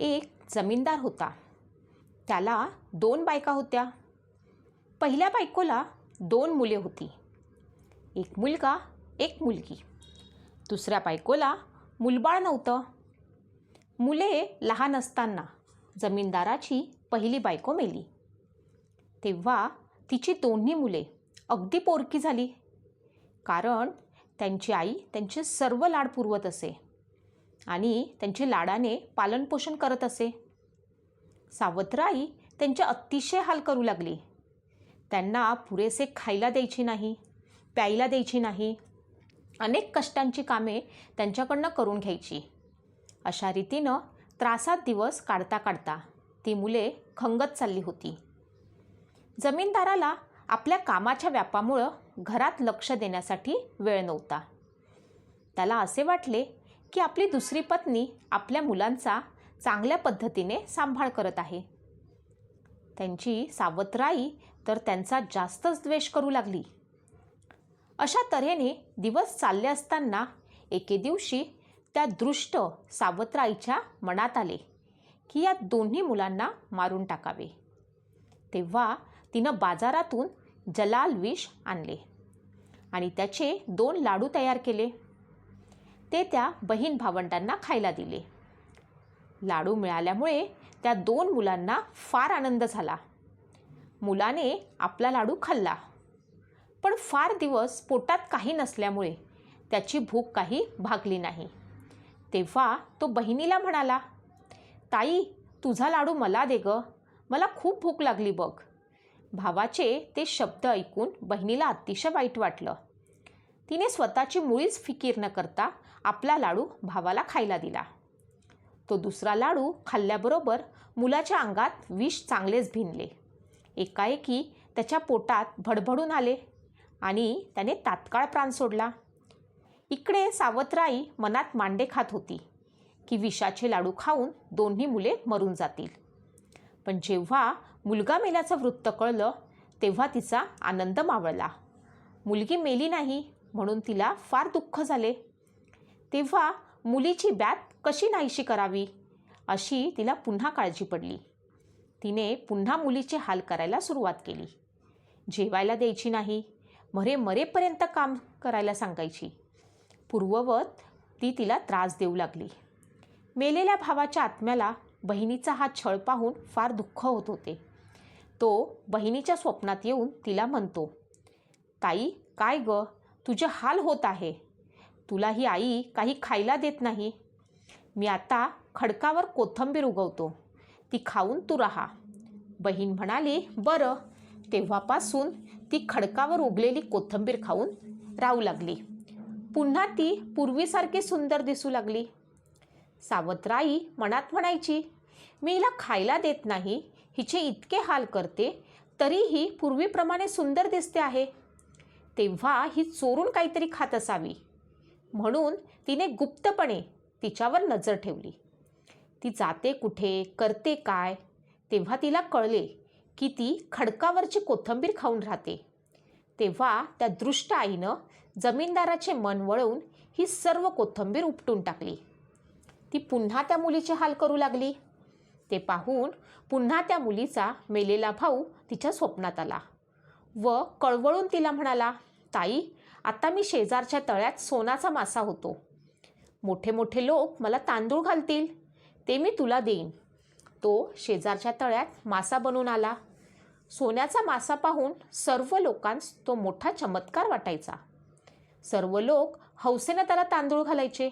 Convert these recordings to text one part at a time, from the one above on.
एक जमीनदार होता. त्याला दोन बायका होत्या. पहिल्या बायकोला दोन मुले होती. एक मुलगा एक मुलगी. दुसऱ्या बायकोला मुलबाळ नव्हतं. मुले लहान असताना जमीनदाराची पहिली बायको मेली. तेव्हा तिची दोन्ही मुले अगदी पोरकी झाली. कारण त्यांची आई त्यांचे सर्व लाड पुरवत असे. आणि त्यांचे लाडाने पालनपोषण करत असे. सावत्राई त्यांचे अतिशय हाल करू लागली. त्यांना पुरेसे खायला द्यायची नाही प्यायला द्यायची नाही. अनेक कष्टांची कामे त्यांच्याकडनं करून घ्यायची. अशा रीतीनं त्रासात दिवस काढता काढता ती मुले खंगत चालली होती. जमीनदाराला आपल्या कामाच्या व्यापामुळं घरात लक्ष देण्यासाठी वेळ नव्हता. त्याला असे वाटले की आपली दुसरी पत्नी आपल्या मुलांचा चांगल्या पद्धतीने सांभाळ करत आहे. त्यांची सावत्राई तर त्यांचा जास्तच द्वेष करू लागली. अशा तऱ्हेने दिवस चालले असताना एके दिवशी त्या दृष्ट सावत्राईच्या मनात आले की या दोन्ही मुलांना मारून टाकावे. तेव्हा तिनं बाजारातून जलाल विष आणले आणि त्याचे दोन लाडू तयार केले. ते त्या बहीण भावंडांना खायला दिले. लाडू मिळाल्यामुळे त्या दोन मुलांना फार आनंद झाला. मुलाने आपला लाडू खाल्ला. पण फार दिवस पोटात काही नसल्यामुळे त्याची भूक काही भागली नाही. तेव्हा तो बहिणीला म्हणाला ताई तुझा लाडू मला दे ग. मला खूप भूक लागली बघ. भावाचे ते शब्द ऐकून बहिणीला अतिशय वाईट वाटलं. तिने स्वतःची मुळीच फिकीर न करता आपला लाडू भावाला खायला दिला. तो दुसरा लाडू खाल्ल्याबरोबर मुलाच्या अंगात विष चांगलेच भिनले. एकाएकी त्याच्या पोटात भडभडून आले आणि त्याने तात्काळ प्राण सोडला. इकडे सावत्राई मनात मांडे खात होती की विषाचे लाडू खाऊन दोन्ही मुले मरून जातील. पण जेव्हा मुलगा मेल्याचं वृत्त कळलं तेव्हा तिचा आनंद मावळला. मुलगी मेली नाही म्हणून तिला फार दुःख झाले. तेव्हा मुलीची बॅत कशी नाहीशी करावी? अशी तिला पुन्हा काळजी पडली. तिने पुन्हा मुलीचे हाल करायला सुरुवात केली. जेवायला द्यायची नाही मरे मरेपर्यंत काम करायला सांगायची. पूर्ववत ती तिला त्रास देऊ लागली. मेलेल्या भावाच्या आत्म्याला बहिणीचा हा छळ पाहून फार दुःख होत होते. तो बहिणीच्या स्वप्नात येऊन तिला म्हणतो ताई काय ग? तुझे हाल होत आहे. तुला ही आई काही खायला देत नाही. मी आता खडकावर कोथंबीर उगवतो. ती खाऊन तू राहा. बहीण म्हणाली बरं. तेव्हापासून ती खडकावर उगलेली कोथंबीर खाऊन राहू लागली. पुन्हा ती पूर्वीसारखी सुंदर दिसू लागली. सावत्राई मनात म्हणायची मी हिला खायला देत नाही. हिचे इतके हाल करते तरीही पूर्वीप्रमाणे सुंदर दिसते आहे. तेव्हा ही चोरून काहीतरी खात असावी. म्हणून तिने गुप्तपणे तिच्यावर नजर ठेवली. ती जाते कुठे करते काय? तेव्हा तिला कळले की ती खडकावरची कोथंबीर खाऊन राहते. तेव्हा त्या दृष्ट आईनं जमीनदाराचे मन वळवून ही सर्व कोथंबीर उपटून टाकली. ती पुन्हा त्या मुलीचे हाल करू लागली. ते पाहून पुन्हा त्या मुलीचा मेलेला भाऊ तिच्या स्वप्नात आला व कळवळून तिला म्हणाला ताई आता मी शेजारच्या तळ्यात सोनाचा मासा होतो. मोठे मोठे लोक मला तांदूळ घालतील. ते मी तुला देईन. तो शेजारच्या तळ्यात मासा बनून आला. सोन्याचा मासा पाहून सर्व लोकांस तो मोठा चमत्कार वाटायचा. सर्व लोक हौसेनं त्याला तांदूळ घालायचे.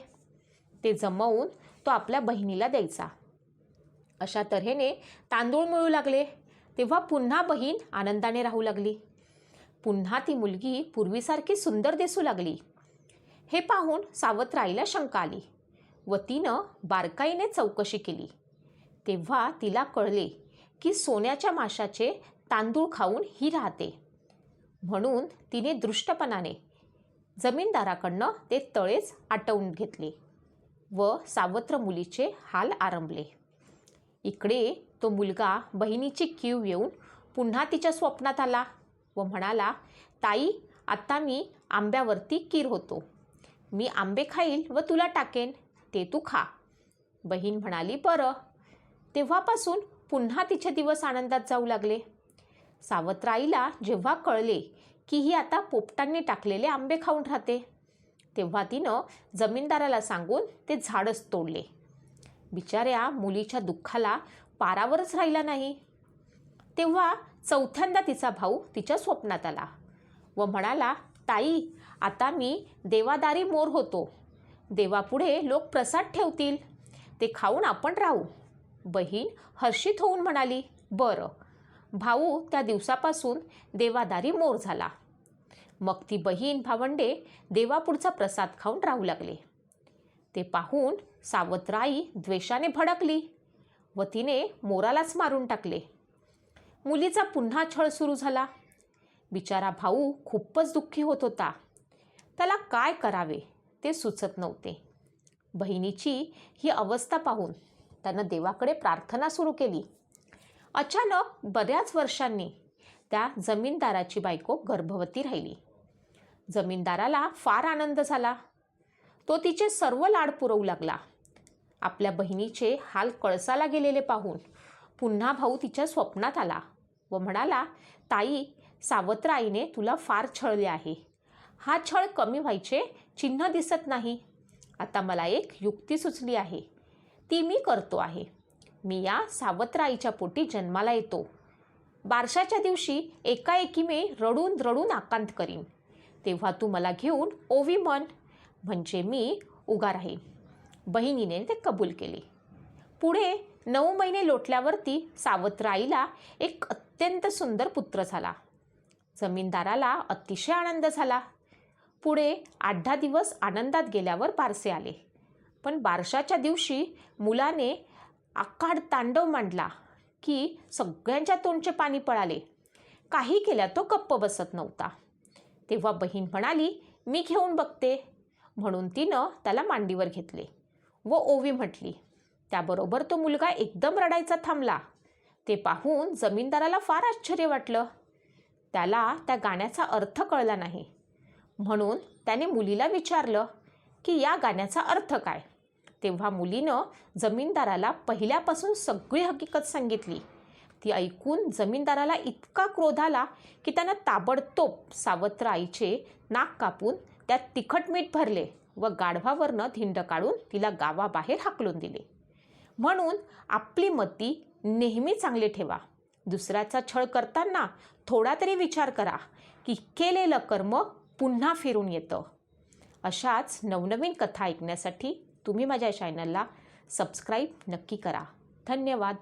ते जमवून तो आपल्या बहिणीला द्यायचा. अशा तऱ्हेने तांदूळ मिळू लागले. तेव्हा पुन्हा बहीण आनंदाने राहू लागली. पुन्हा ती मुलगी पूर्वीसारखी सुंदर दिसू लागली. हे पाहून सावत्राईला शंका आली व तिनं बारकाईने चौकशी केली. तेव्हा तिला कळले की सोन्याच्या माशाचे तांदूळ खाऊन ही राहते. म्हणून तिने दृष्टपणाने जमीनदाराकडनं ते तळेच आटवून घेतले व सावत्र मुलीचे हाल आरंभले. इकडे तो मुलगा बहिणीची कीव येऊन पुन्हा तिच्या स्वप्नात आला. व म्हणाला ताई आत्ता मी आंब्यावरती कीर होतो. मी आंबे खाईल व तुला टाकेन. ते तू खा. बहीण म्हणाली बरं. तेव्हापासून पुन्हा तिचे दिवस आनंदात जाऊ लागले. सावत्राईला जेव्हा कळले की ही आता पोपटांनी टाकलेले आंबे खाऊन राहते तेव्हा तिनं जमीनदाराला सांगून ते झाडच तोडले. बिचाऱ्या मुलीच्या दुःखाला पारावरच राहिला नाही. तेव्हा चौथ्यांदा तिचा भाऊ तिच्या स्वप्नात आला व म्हणाला ताई आता मी देवादारी मोर होतो. देवापुढे लोक प्रसाद ठेवतील. ते खाऊन आपण राहू. बहीण हर्षित होऊन म्हणाली बरं. भाऊ त्या दिवसापासून देवादारी मोर झाला. मग ती बहीण भावंडे देवापुढचा प्रसाद खाऊन राहू लागले. ते पाहून सावत्राई द्वेषाने भडकली व तिने मोरालाच मारून टाकले. मुलीचा पुन्हा छळ सुरू झाला. बिचारा भाऊ खूपच दुःखी होत होता. त्याला काय करावे ते सुचत नव्हते. बहिणीची ही अवस्था पाहून त्यानं देवाकडे प्रार्थना सुरू केली. अचानक बऱ्याच वर्षांनी त्या जमीनदाराची बायको गर्भवती राहिली. जमीनदाराला फार आनंद झाला. तो तिचे सर्व लाड पुरवू लागला. आपल्या बहिणीचे हाल कळसाला गेलेले पाहून पुन्हा भाऊ तिच्या स्वप्नात आला व म्हणाला ताई सावत्र आईने तुला फार छळले आहे. हा छळ कमी व्हायचे चिन्ह दिसत नाही. आता मला एक युक्ती सुचली आहे. ती मी करतो आहे. मी या सावत्र आईच्या पोटी जन्माला येतो. बारशाच्या दिवशी एकाएकी मी रडून रडून आकांत करीन. तेव्हा तू मला घेऊन ओवी म्हण. म्हणजे मी उगा राहीन. बहिणीने ते कबूल केले. पुढे नऊ महिने लोटल्यावरती सावत्र आईला एक अत्यंत सुंदर पुत्र झाला. जमीनदाराला अतिशय आनंद झाला. पुढे आठ दहा दिवस आनंदात गेल्यावर बारसे आले. पण बारशाच्या दिवशी मुलाने आकाड तांडव मांडला की सगळ्यांच्या तोंडचे पाणी पळाले. काही केल्या तो गप्प बसत नव्हता. तेव्हा बहीण म्हणाली मी घेऊन बघते. म्हणून तिनं त्याला मांडीवर घेतले व ओवी म्हटली त्याबरोबर तो मुलगा एकदम रडायचा थांबला. ते पाहून जमीनदाराला फार आश्चर्य वाटलं. त्याला त्या गाण्याचा अर्थ कळला नाही. म्हणून त्याने मुलीला विचारलं की या गाण्याचा अर्थ काय? तेव्हा मुलीनं जमीनदाराला पहिल्यापासून सगळी हकीकत सांगितली. ती ऐकून जमीनदाराला इतका क्रोध आला की त्यानं ताबडतोब सावत्र आईचे नाक कापून त्यात तिखट मीठ भरले व गाढवावरनं धिंड काढून तिला गावाबाहेर हाकलून दिले. म्हणून आपली मती नेहमी चांगली ठेवा. दुसऱ्याचा छळ करताना थोडा तरी विचार करा की केलेलं कर्म पुन्हा फिरून येतं. अशाच नवनवीन कथा ऐकण्यासाठी तुम्ही माझ्या चॅनलला सबस्क्राईब नक्की करा. धन्यवाद.